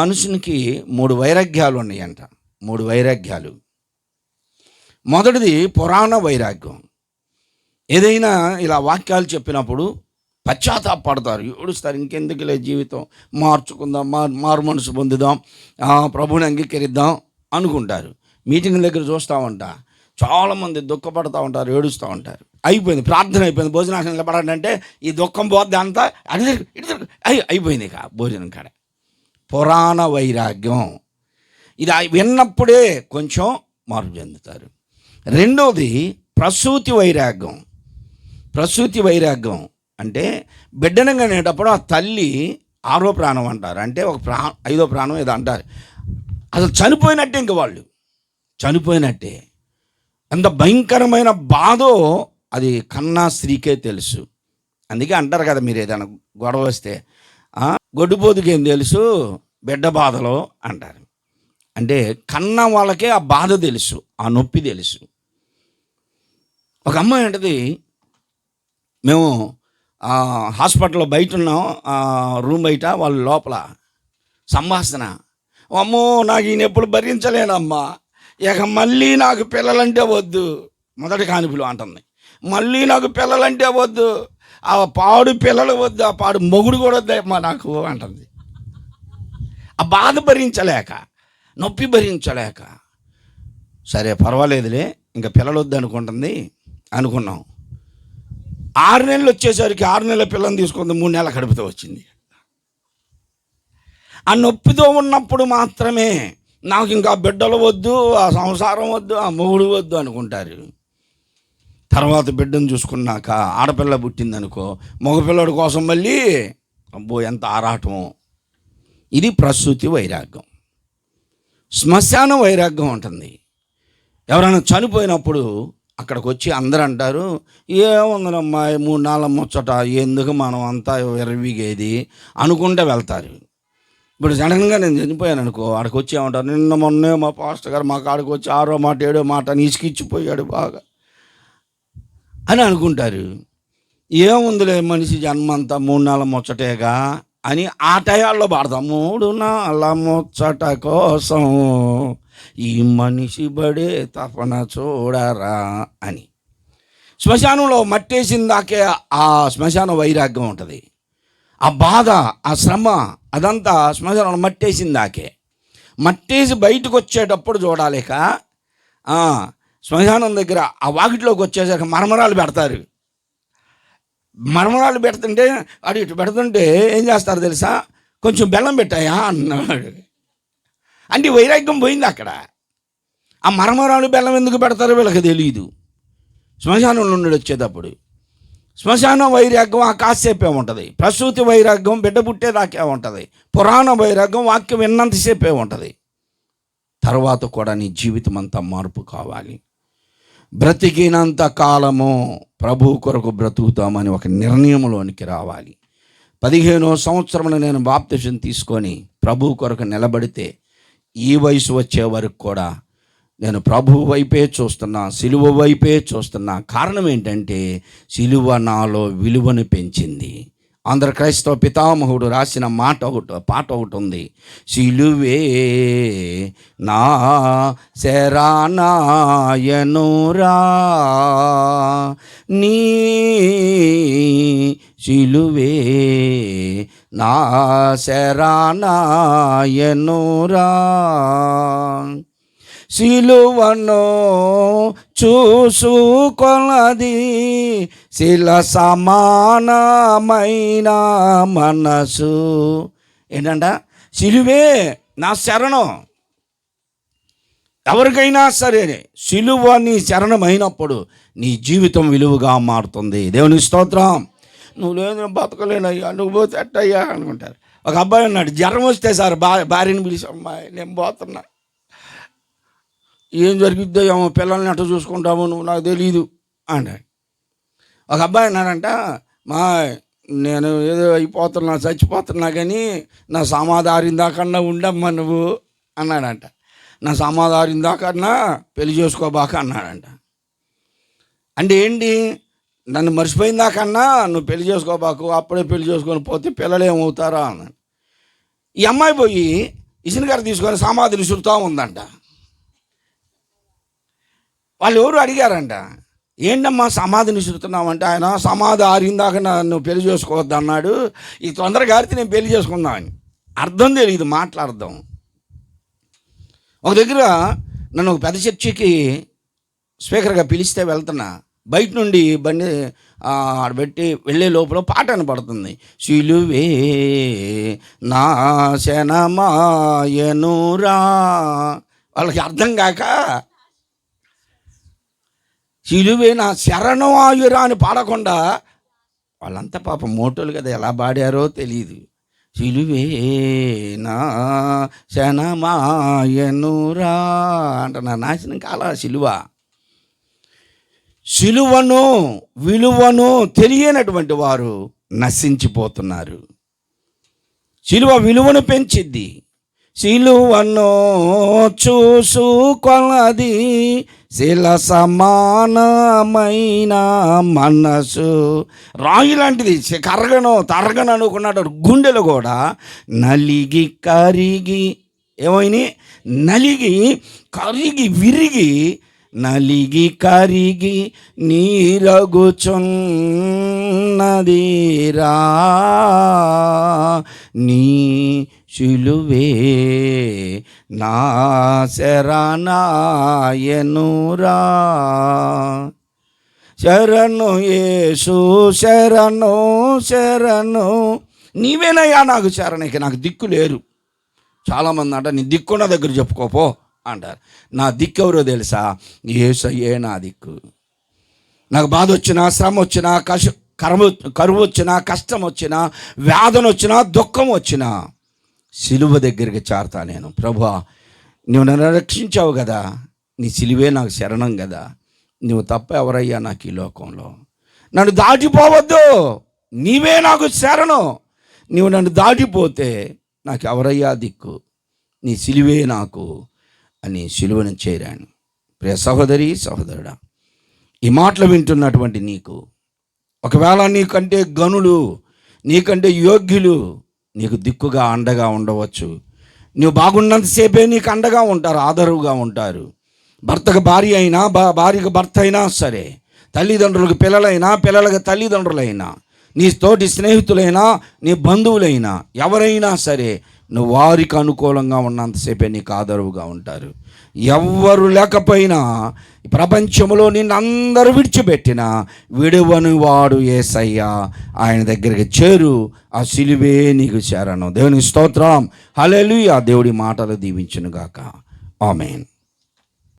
మనుషునికి మూడు వైరాగ్యాలు ఉన్నాయంట. మూడు వైరాగ్యాలు. మొదటిది పురాణ వైరాగ్యం. ఏదైనా ఇలా వాక్యాలు చెప్పినప్పుడు పశ్చాత్తాపడతారు ఏడుస్తారు ఇంకెందుకులే జీవితం? మార్చుకుందాం మారు మారు మనసు పొందుదాం ప్రభుని అంగీకరిద్దాం అనుకుంటారు. మీటింగ్ దగ్గర చూస్తూ ఉంటా. చాలామంది దుఃఖపడతా ఉంటారు ఏడుస్తూ ఉంటారు. అయిపోయింది ప్రార్థన అయిపోయింది భోజనాసనం నిలబడాలంటే ఈ దుఃఖం పోద్ది అంతా అటు ఇటు అయిపోయింది ఇక భోజనం కాడ. పురాణ వైరాగ్యం. ఇది విన్నప్పుడే కొంచెం మార్పు చెందుతారు. రెండవది ప్రసూతి వైరాగ్యం. ప్రసూతి వైరాగ్యం అంటే బిడ్డను కనేటప్పుడు ఆ తల్లి ఆరో ప్రాణం అంటారు. అంటే ఒక ప్రా ఐదో ప్రాణం ఏదో అంటారు. అసలు చనిపోయినట్టే ఇంక వాళ్ళు. చనిపోయినట్టే. ఎంత భయంకరమైన బాధో అది కన్నా స్త్రీకే తెలుసు. అందుకే అంటారు కదా మీరు ఏదైనా గొడవ వస్తే గొడ్డుపోతుకి ఏం తెలుసు? బిడ్డ బాధలో అంటారు. అంటే కన్న వాళ్ళకే ఆ బాధ తెలుసు ఆ నొప్పి తెలుసు. ఒక అమ్మాయి అంటది మేము హాస్పిటల్లో బయట ఉన్నాం రూమ్ బయట వాళ్ళ లోపల సంభాషణ. అమ్మో నాకు ఈయన ఎప్పుడు భరించలేనమ్మా ఇక మళ్ళీ నాకు పిల్లలంటే వద్దు. మొదటి కానుపులు అంటుంది. మళ్ళీ నాకు పిల్లలంటే వద్దు. ఆ పాడు పిల్లలు వద్దు ఆ పాడు మొగుడు కూడా వద్దమ్మా నాకు అంటుంది. ఆ బాధ భరించలేక నొప్పి భరించలేక సరే పర్వాలేదులే ఇంకా పిల్లలు వద్దు అనుకుంటుంది అనుకున్నాం. ఆరు నెలలు వచ్చేసరికి ఆరు నెలల పిల్లని తీసుకుంది మూడు నెలల కడుపుతో వచ్చింది. ఆ నొప్పితో ఉన్నప్పుడు మాత్రమే నాకు ఇంకా బిడ్డలు వద్దు ఆ సంసారం వద్దు ఆ మొగుడు వద్దు అనుకుంటారు. తర్వాత బిడ్డను చూసుకున్నాక ఆడపిల్ల పుట్టిందనుకో మగపిల్లడి కోసం మళ్ళీ అబ్బో ఎంత ఆరాటమో. ఇది ప్రసూతి వైరాగ్యం. శ్మశాన వైరాగ్యం ఉంటుంది. ఎవరైనా చనిపోయినప్పుడు అక్కడికి వచ్చి అందరూ అంటారు ఏముందనమ్మా మూడు నాలుగు ముచ్చట ఎందుకు మనం అంతా విరవిగేది అనుకుంటే వెళ్తారు. ఇప్పుడు సడన్గా నేను చనిపోయాను అనుకో ఆడికి వచ్చి ఏమంటారు నిన్న మొన్నే మా పాస్టర్ గారు మా కాడికి వచ్చి ఆరో మాట ఏడో మాట అని ఇసుకిచ్చిపోయాడు బాగా. అని అనుకుంటారు. ఏముందిలే మనిషి జన్మంతా మూడు నెలల ముచ్చటేగా అని ఆ టయాల్లో పాడతాం. మూడు నాళ్ళ ముచ్చట కోసం ఈ మనిషి బడే తపన చూడరా అని. శ్మశానంలో మట్టేసిందాకే ఆ శ్మశాన వైరాగ్యం ఉంటుంది. ఆ బాధ ఆ శ్రమ అదంతా శ్మశానంలో మట్టేసిందాకే మట్టేసి బయటకు వచ్చేటప్పుడు చూడాలిక శ్మశానం దగ్గర ఆ వాకిట్లోకి వచ్చేసరికి మరమరాలు పెడతారు. మరమరాలు పెడుతుంటే అటు ఇటు పెడుతుంటే ఏం చేస్తారు తెలుసా? కొంచెం బెల్లం పెట్టాయా అన్నాడు. అంటే వైరాగ్యం పోయింది అక్కడ. ఆ మరమరాలు బెల్లం ఎందుకు పెడతారో వీళ్ళకి తెలియదు శ్మశానంలో నుండి వచ్చేటప్పుడు. శ్మశాన వైరాగ్యం ఆ కాసేపే ఉంటుంది. ప్రసూతి వైరాగ్యం బిడ్డ పుట్టేదాకే ఉంటుంది. పురాణ వైరాగ్యం వాక్యం విన్నంతసేపే ఉంటుంది. తర్వాత కూడా నీ జీవితం అంతా మార్పు కావాలి. బ్రతికినంత కాలము ప్రభు కొరకు బ్రతుకుతామని ఒక నిర్ణయంలోనికి రావాలి. పదిహేనో సంవత్సరంలో నేను బాప్తిజం తీసుకొని ప్రభు కొరకు నిలబడితే ఈ వయసు వచ్చే వరకు కూడా నేను ప్రభు వైపే చూస్తున్నా సిలువ వైపే చూస్తున్నా. కారణం ఏంటంటే సిలువ నాలో విలువను పెంచింది. ఆంధ్ర క్రైస్తవ పితామహుడు రాసిన మాట ఒకటి పాట ఒకటి ఉంది. సిలువే నా శరానాయనురా నీ సిలువే నా శరానాయనురా సిలువను చూసుకొనది శిల సమానమైన మనసు. ఏంటంట? సిలువే నా శరణం. ఎవరికైనా సరే సిలువ నీ శరణమైనప్పుడు నీ జీవితం విలువగా మారుతుంది. దేవుని స్తోత్రం. నువ్వు లేదు బతకలేనయ్యా నువ్వు పోతే ఎట్టయ్యా అనుకుంటారు. ఒక అబ్బాయి ఉన్నాడు జ్వరం వస్తే సార్ భార్యని పిలిచి అమ్మాయి నేను పోతున్నా. ఏం జరిగిద్దో ఏమో పిల్లల్ని అట్ట చూసుకుంటాము నువ్వు నాకు తెలియదు అంట ఒక అబ్బాయి అన్నాడంట మా నేను ఏదో అయిపోతున్నా చచ్చిపోతున్నా కానీ నా సమాధారం దాకన్నా ఉండమ్మా నువ్వు అన్నాడంట. నా సమాధారం దాకన్నా పెళ్ళి చేసుకోబాక అన్నాడంట. అంటే ఏంటి? నన్ను మర్చిపోయిన దాకన్నా నువ్వు పెళ్ళి చేసుకోబాకు అప్పుడే పెళ్ళి చేసుకొని పోతే పిల్లలు ఏమవుతారా అన్నాడు. ఈ అమ్మాయి పోయి ఇసునగారు తీసుకొని సమాధిని చుడుతూ ఉందంట. వాళ్ళు ఎవరు అడిగారంట? ఏంటమ్మా సమాధిని చూస్తున్నామంటే ఆయన సమాధి ఆరిందాక నన్ను పెళ్ళి చేసుకోవద్దు అన్నాడు. ఈ తొందరగా ఆరితే నేను పెళ్ళి చేసుకుందామని అర్థం తెలియదు మాట్లాడదాం. ఒక దగ్గర నన్ను ఒక పెద్ద చర్చికి స్పీకర్గా పిలిస్తే వెళ్తున్నా. బయట నుండి బండి ఆ, ఆడ పెట్టి వెళ్ళే లోపల పాట వినపడుతుంది. శిలువే నా శనమాయనురా. వాళ్ళకి అర్థం కాక శిలువే నా శరణం ఆయురా అని పాడకుండా వాళ్ళంతా పాపం మోటోలు కదా ఎలా పాడారో తెలియదు శిలువే నా శనమాయనురా అంట నా నాశనం కాల శిలువ. శిలువను విలువను తెలియనటువంటి వారు నశించిపోతున్నారు. శిలువ విలువను పెంచిద్ది. శిలువను చూసుకొన్నది శిల సమానమైన మనసు. రాయి లాంటిది. కరగను తరగను అనుకున్నాడు గుండెలు కూడా నలిగి కరిగి ఏమైనా నలిగి కరిగి విరిగి నలిగి కరిగి నీరగుచున్నదిరా నీ శిలువే. నా శరణాయనురా. శరణు యేసు శరణు శరణు. నీవేనయ్యా నాకు శరణిక నాకు దిక్కు లేరు. చాలామంది అంట నీ దిక్కున్న దగ్గర చెప్పుకోపో అంటారు. నా దిక్కు ఎవరో తెలుసా? ఏసయ్యే నా దిక్కు. నాకు బాధ వచ్చినా శ్రమ వచ్చినా కష కరువు కరువు వచ్చినా కష్టం వచ్చినా వేదన వచ్చినా దుఃఖం వచ్చినా సిలువ దగ్గరికి చేరతా నేను. ప్రభా నువ్వు నన్ను రక్షించావు కదా. నీ సిలువే నాకు శరణం కదా. నువ్వు తప్ప ఎవరయ్యా నాకు ఈ లోకంలో? నన్ను దాటిపోవద్దు. నీవే నాకు శరణం. నువ్వు నన్ను దాటిపోతే నాకు ఎవరయ్యా దిక్కు? నీ సిలువే నాకు అని సిలువను చేరాను. ప్రియ సహోదరి సహోదరుడా ఈ మాటలు వింటున్నటువంటి నీకు ఒకవేళ నీకంటే గనులు నీకంటే యోగ్యులు నీకు దిక్కుగా అండగా ఉండవచ్చు. నువ్వు బాగున్నంతసేపే నీకు అండగా ఉంటారు ఆదరువుగా ఉంటారు. భర్తకు భార్య అయినా భా భార్యకు భర్త అయినా సరే తల్లిదండ్రులకు పిల్లలైనా పిల్లలకు తల్లిదండ్రులైనా నీ తోటి స్నేహితులైనా నీ బంధువులైనా ఎవరైనా సరే నువ్వు వారికి అనుకూలంగా ఉన్నంతసేపే నీకు ఆదరువుగా ఉంటారు. ఎవ్వరు లేకపోయినా ప్రపంచంలో నిన్ను అందరూ విడిచిపెట్టిన విడువని వాడు ఏసయ్యా. ఆయన దగ్గరికి చేరు ఆ సిలువే నీకు చేరను. దేవుని స్తోత్రం. ఆ దేవుడి మాటలు దీవించునుగాక. ఆమెన్.